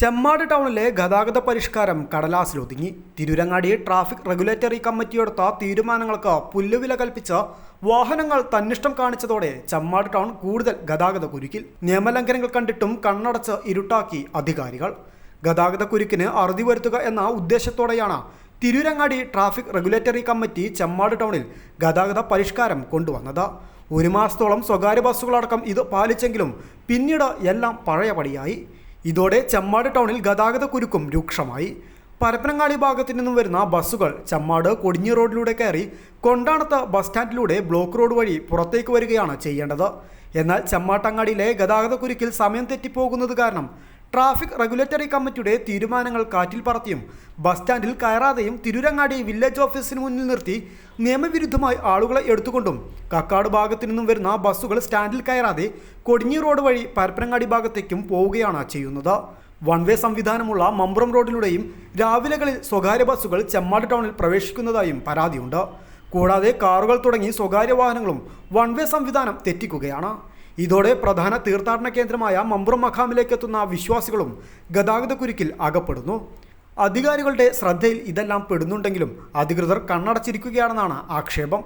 ചെമ്മാട് ടൗണിലെ ഗതാഗത പരിഷ്കാരം കടലാസിലൊതുങ്ങി തിരുരങ്ങാടി ട്രാഫിക് റെഗുലേറ്ററി കമ്മിറ്റിയെടുത്ത തീരുമാനങ്ങൾക്ക് പുല്ലുവില കൽപ്പിച്ച വാഹനങ്ങൾ തന്നിഷ്ടം കാണിച്ചതോടെ ചെമ്മാട് ടൗൺ കൂടുതൽ ഗതാഗത കുരുക്കിൽ. നിയമലംഘനങ്ങൾ കണ്ടിട്ടും കണ്ണടച്ച് ഇരുട്ടാക്കി അധികാരികൾ. ഗതാഗത കുരുക്കിന് അറുതി വരുത്തുക എന്ന ഉദ്ദേശത്തോടെയാണ് Tirurangadi traffic regulatory committee Chemmad ടൗണിൽ ഗതാഗത പരിഷ്കാരം കൊണ്ടുവന്നത്. ഒരു മാസത്തോളം സ്വകാര്യ ബസ്സുകളടക്കം ഇത് പാലിച്ചെങ്കിലും പിന്നീട് എല്ലാം പഴയപടിയായി. ഇതോടെ ചെമ്മാട് ടൗണിൽ ഗതാഗത കുരുക്കും രൂക്ഷമായി. പരപ്പനങ്ങാടി ഭാഗത്തു നിന്നും വരുന്ന ബസ്സുകൾ ചെമ്മാട് കൊടിഞ്ഞി റോഡിലൂടെ കയറി കൊണ്ടാണത്ത് ബസ് സ്റ്റാൻഡിലൂടെ ബ്ലോക്ക് റോഡ് വഴി പുറത്തേക്ക് വരികയാണ് ചെയ്യേണ്ടത്. എന്നാൽ ചെമ്മാട്ടങ്ങാടിയിലെ ഗതാഗത കുരുക്കിൽ സമയം തെറ്റിപ്പോകുന്നത് കാരണം ട്രാഫിക് റെഗുലേറ്ററി കമ്മിറ്റിയുടെ തീരുമാനങ്ങൾ കാറ്റിൽ പറത്തിയും. ബസ് സ്റ്റാൻഡിൽ കയറാതെയും തിരുരങ്ങാടി വില്ലേജ് ഓഫീസിന് മുന്നിൽ നിർത്തി നിയമവിരുദ്ധമായി ആളുകളെ എടുത്തുകൊണ്ടും. കക്കാട് ഭാഗത്തു നിന്നും വരുന്ന ബസ്സുകൾ സ്റ്റാൻഡിൽ കയറാതെ കൊടിഞ്ഞി റോഡ് വഴി പരപ്പനങ്ങാടി ഭാഗത്തേക്കും പോവുകയാണ് ചെയ്യുന്നത്. വൺ വേ സംവിധാനമുള്ള മമ്പുറം റോഡിലൂടെയും രാവിലെകളിൽ സ്വകാര്യ ബസ്സുകൾ ചെമ്മാട് ടൗണിൽ പ്രവേശിക്കുന്നതായും പരാതിയുണ്ട്. കൂടാതെ കാറുകൾ തുടങ്ങി സ്വകാര്യ വാഹനങ്ങളും വൺ വേ സംവിധാനം തെറ്റിക്കുകയാണ്. ഇതോടെ പ്രധാന തീർത്ഥാടന കേന്ദ്രമായ മമ്പ്രം മഖാമിലേക്ക് എത്തുന്ന വിശ്വാസികളും ഗതാഗത കുരുക്കിൽ അകപ്പെടുന്നു. അധികാരികളുടെ ശ്രദ്ധയിൽ ഇതെല്ലാം പെടുന്നുണ്ടെങ്കിലും അധികൃതർ കണ്ണടച്ചിരിക്കുകയാണെന്നാണ് ആക്ഷേപം.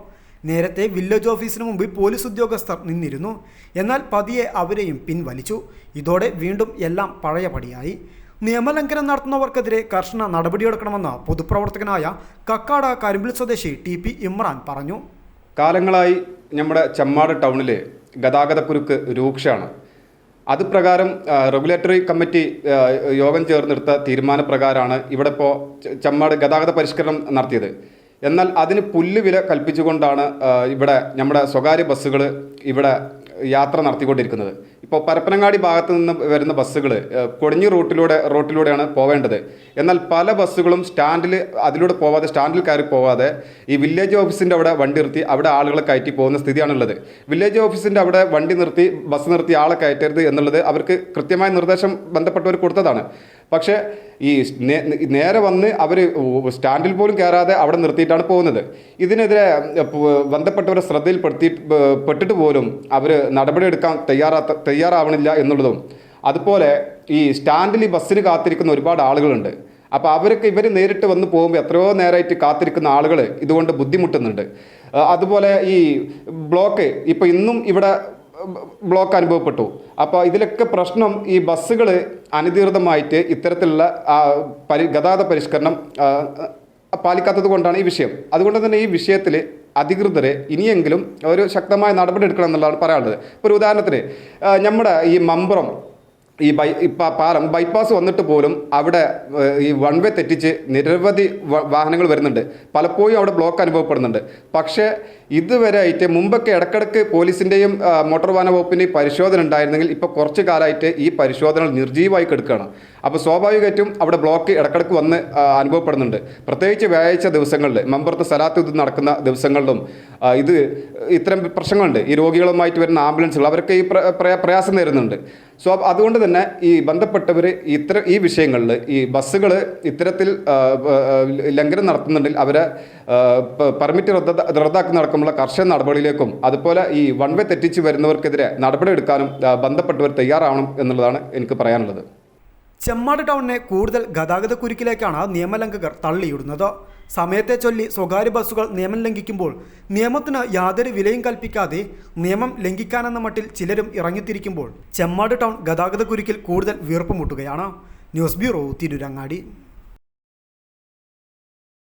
നേരത്തെ വില്ലേജ് ഓഫീസിന് മുമ്പിൽ പോലീസ് ഉദ്യോഗസ്ഥർ നിന്നിരുന്നു. എന്നാൽ പതിയെ അവരെയും പിൻവലിച്ചു. ഇതോടെ വീണ്ടും എല്ലാം പഴയപടിയായി. നിയമലംഘനം നടത്തുന്നവർക്കെതിരെ കർശന നടപടിയെടുക്കണമെന്ന് പൊതുപ്രവർത്തകനായ കക്കാട കരിമ്പിൽ സ്വദേശി ടി പി ഇമ്രാൻ പറഞ്ഞു. കാലങ്ങളായി നമ്മുടെ ചെമ്മാട് ടൗണിൽ ഗതാഗതക്കുരുക്ക് രൂക്ഷമാണ്. അത് പ്രകാരം റെഗുലേറ്ററി കമ്മിറ്റി യോഗം ചേർന്നെടുത്ത തീരുമാനപ്രകാരമാണ് ഇവിടെ ഇപ്പോൾ ചമ്മാട് ഗതാഗത പരിഷ്കരണം നടത്തിയത്. എന്നാൽ അതിന് പുല്ല് വില കൽപ്പിച്ചുകൊണ്ടാണ് ഇവിടെ നമ്മുടെ സ്വകാര്യ ബസ്സുകൾ ഇവിടെ യാത്ര നടത്തിക്കൊണ്ടിരിക്കുന്നത്. ഇപ്പോൾ പരപ്പനങ്ങാടി ഭാഗത്ത് നിന്ന് വരുന്ന ബസ്സുകൾ കൊടിഞ്ഞി റൂട്ടിലൂടെ റൂട്ടിലൂടെയാണ് പോവേണ്ടത്. എന്നാൽ പല ബസ്സുകളും സ്റ്റാൻഡിൽ അതിലൂടെ പോവാതെ സ്റ്റാൻഡിൽ കയറി പോവാതെ ഈ വില്ലേജ് ഓഫീസിന്റെ അവിടെ വണ്ടി നിർത്തി അവിടെ ആളുകളെ കയറ്റി പോകുന്ന സ്ഥിതിയാണുള്ളത്. വില്ലേജ് ഓഫീസിന്റെ അവിടെ വണ്ടി നിർത്തി ബസ് നിർത്തി ആളെ കയറ്റരുത് എന്നുള്ളത് അവർക്ക് കൃത്യമായ നിർദ്ദേശം ബന്ധപ്പെട്ടവർ കൊടുത്തതാണ്. പക്ഷേ ഈ നേരെ വന്ന് അവർ സ്റ്റാൻഡിൽ പോലും കയറാതെ അവിടെ നിർത്തിയിട്ടാണ് പോകുന്നത്. ഇതിനെതിരെ ബന്ധപ്പെട്ടവരെ ശ്രദ്ധയിൽപ്പെടുത്തി പെട്ടിട്ട് പോലും അവർ നടപടിയെടുക്കാൻ തയ്യാറാത്ത തയ്യാറാവണില്ല എന്നുള്ളതും അതുപോലെ ഈ സ്റ്റാൻഡിൽ ഈ ബസ്സിന് കാത്തിരിക്കുന്ന ഒരുപാട് ആളുകളുണ്ട്. അപ്പോൾ അവരൊക്കെ ഇവർ നേരിട്ട് വന്ന് പോകുമ്പോൾ എത്രയോ നേരമായിട്ട് കാത്തിരിക്കുന്ന ആളുകൾ ഇതുകൊണ്ട് ബുദ്ധിമുട്ടുന്നുണ്ട്. അതുപോലെ ഈ ബ്ലോക്ക് ഇപ്പോൾ ഇന്നും ഇവിടെ ബ്ലോക്ക് അനുഭവപ്പെട്ടു. അപ്പോൾ ഇതിലൊക്കെ പ്രശ്നം ഈ ബസ്സുകൾ അനധികൃതമായിട്ട് ഇത്തരത്തിലുള്ള പരി ഗതാഗത പരിഷ്കരണം പാലിക്കാത്തത് കൊണ്ടാണ് ഈ വിഷയം. അതുകൊണ്ട് തന്നെ ഈ വിഷയത്തിൽ അധികൃതരെ ഇനിയെങ്കിലും ഒരു ശക്തമായ നടപടി എടുക്കണം എന്നുള്ളതാണ് പറയാനുള്ളത്. ഇപ്പോൾ ഒരു ഉദാഹരണത്തിന് നമ്മുടെ ഈ മമ്പുറം ഈ ബൈ ഇപ്പ പാലം ബൈപ്പാസ് വന്നിട്ട് പോലും അവിടെ ഈ വൺ വേ തെറ്റിച്ച് നിരവധി വാഹനങ്ങൾ വരുന്നുണ്ട്. പലപ്പോഴും അവിടെ ബ്ലോക്ക് അനുഭവപ്പെടുന്നുണ്ട്. പക്ഷേ ഇതുവരെ ആയിട്ട് മുമ്പൊക്കെ ഇടക്കിടക്ക് പോലീസിന്റെയും മോട്ടോർ വാഹന വകുപ്പിന്റെയും പരിശോധന ഉണ്ടായിരുന്നെങ്കിൽ ഇപ്പോൾ കുറച്ച് കാലമായിട്ട് ഈ പരിശോധനകൾ നിർജീവമായി കിടക്കുകയാണ്. അപ്പോൾ സ്വാഭാവികമായിട്ടും അവിടെ ബ്ലോക്ക് ഇടക്കിടക്ക് വന്ന് അനുഭവപ്പെടുന്നുണ്ട്. പ്രത്യേകിച്ച് വ്യാഴാഴ്ച ദിവസങ്ങളിൽ മമ്പുറത്ത് സ്ഥലത്ത് ഇത് നടക്കുന്ന ദിവസങ്ങളിലും ഇത് ഇത്തരം പ്രശ്നങ്ങളുണ്ട്. ഈ രോഗികളുമായിട്ട് വരുന്ന ആംബുലൻസുകൾ അവരൊക്കെ ഈ പ്ര- പ്രയ- പ്രയാസം നേരുന്നുണ്ട് സോ അതുകൊണ്ട് തന്നെ ഈ ബന്ധപ്പെട്ടവർ ഇത്തരം ഈ വിഷയങ്ങളിൽ ഈ ബസ്സുകൾ ഇത്തരത്തിൽ ലംഘനം നടത്തുന്നുണ്ടെങ്കിൽ അവരെ പെർമിറ്റ് റദ്ദ റദ്ദാക്കുന്ന അടക്കമുള്ള കർശന നടപടിയിലേക്കും അതുപോലെ ഈ വൺ വേ തെറ്റിച്ച് വരുന്നവർക്കെതിരെ നടപടിയെടുക്കാനും ബന്ധപ്പെട്ടവർ തയ്യാറാവണം എന്നുള്ളതാണ് എനിക്ക് പറയാനുള്ളത്. ചെമ്മാട് ടൗണിനെ കൂടുതൽ ഗതാഗത കുരുക്കിലേക്കാണ് നിയമലംഘകർ തള്ളിയിടുന്നത്. സമയത്തെ ചൊല്ലി സ്വകാര്യ ബസ്സുകൾ നിയമം ലംഘിക്കുമ്പോൾ നിയമത്തിന് യാതൊരു വിലയും കൽപ്പിക്കാതെ നിയമം ലംഘിക്കാനെന്ന മട്ടിൽ ചിലരും ഇറങ്ങിത്തിരിക്കുമ്പോൾ ചെമ്മാട് ടൗൺ ഗതാഗത കുരുക്കിൽ കൂടുതൽ വീർപ്പുമുട്ടുകയാണ്. News bureau Tirurangadi.